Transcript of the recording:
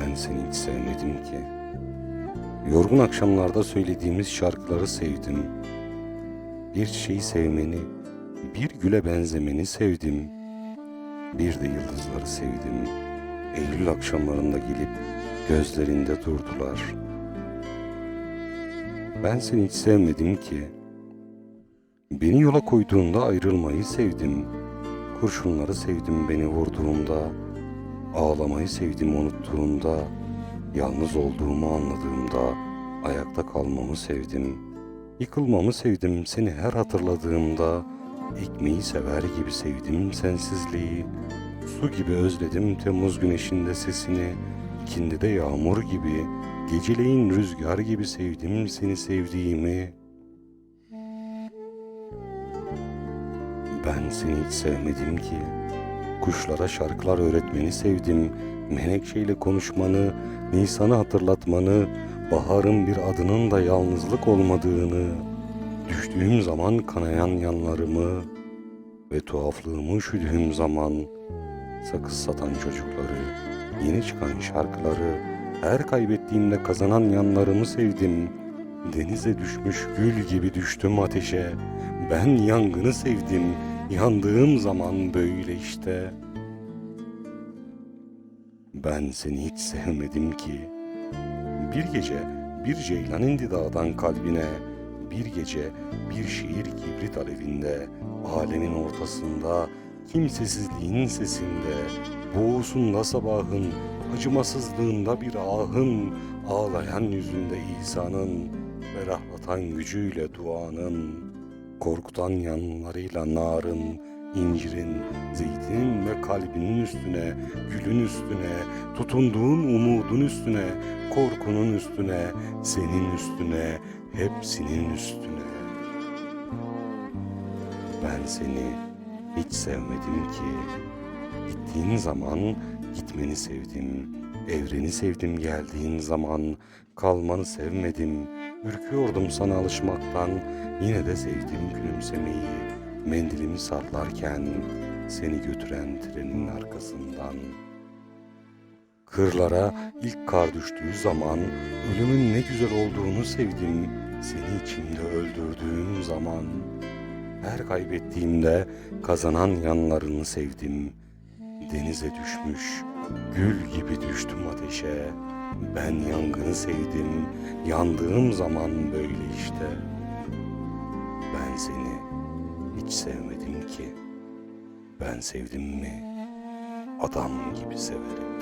Ben seni hiç sevmedim ki. Yorgun akşamlarda söylediğimiz şarkıları sevdim. Bir çiçeği sevmeni, bir güle benzemeni sevdim. Bir de yıldızları sevdim. Eylül akşamlarında gelip gözlerinde durdular. Ben seni hiç sevmedim ki. Beni yola koyduğunda ayrılmayı sevdim. Kurşunları sevdim beni vurduğunda. Ağlamayı sevdim unuttuğumda, yalnız olduğumu anladığımda, ayakta kalmamı sevdim. Yıkılmamı sevdim seni her hatırladığımda, ekmeği sever gibi sevdim sensizliği. Su gibi özledim Temmuz güneşinde sesini, ikindi de yağmur gibi, geceleyin rüzgar gibi sevdim seni sevdiğimi. Ben seni hiç sevmedim ki. Kuşlara şarkılar öğretmeni sevdim. Menekşeyle konuşmanı, Nisan'ı hatırlatmanı, baharın bir adının da yalnızlık olmadığını, düştüğüm zaman kanayan yanlarımı ve tuhaflığımı üşüdüğüm zaman sakız satan çocukları, yeni çıkan şarkıları, her kaybettiğimde kazanan yanlarımı sevdim. Denize düşmüş gül gibi düştüm ateşe. Ben yangını sevdim. Yandığım zaman böyle işte. Ben seni hiç sevmedim ki. Bir gece bir ceylan indi dağdan kalbine. Bir gece bir şiir kibrit alevinde. Alemin ortasında, kimsesizliğin sesinde. Boğusunda sabahın, acımasızlığında bir ahın. Ağlayan yüzünde İsa'nın, ferahlatan gücüyle duanın. Korkutan yanlarıyla narın, incirin, zeytinin ve kalbinin üstüne, gülün üstüne, tutunduğun umudun üstüne, korkunun üstüne, senin üstüne, hepsinin üstüne. Ben seni hiç sevmedim ki. Gittiğin zaman gitmeni sevdim. Evreni sevdim geldiğin zaman. Kalmanı sevmedim. Ürküyordum sana alışmaktan. Yine de sevdim gülümsemeyi. Mendilimi sarlarken seni götüren trenin arkasından. Kırlara ilk kar düştüğü zaman ölümün ne güzel olduğunu sevdim. Seni içimde öldürdüğüm zaman. Her kaybettiğimde kazanan yanlarını sevdim. Denize düşmüş, gül gibi düştüm ateşe. Ben yangını sevdim, yandığım zaman böyle işte. Ben seni hiç sevmedim ki. Ben sevdim mi adam gibi severim.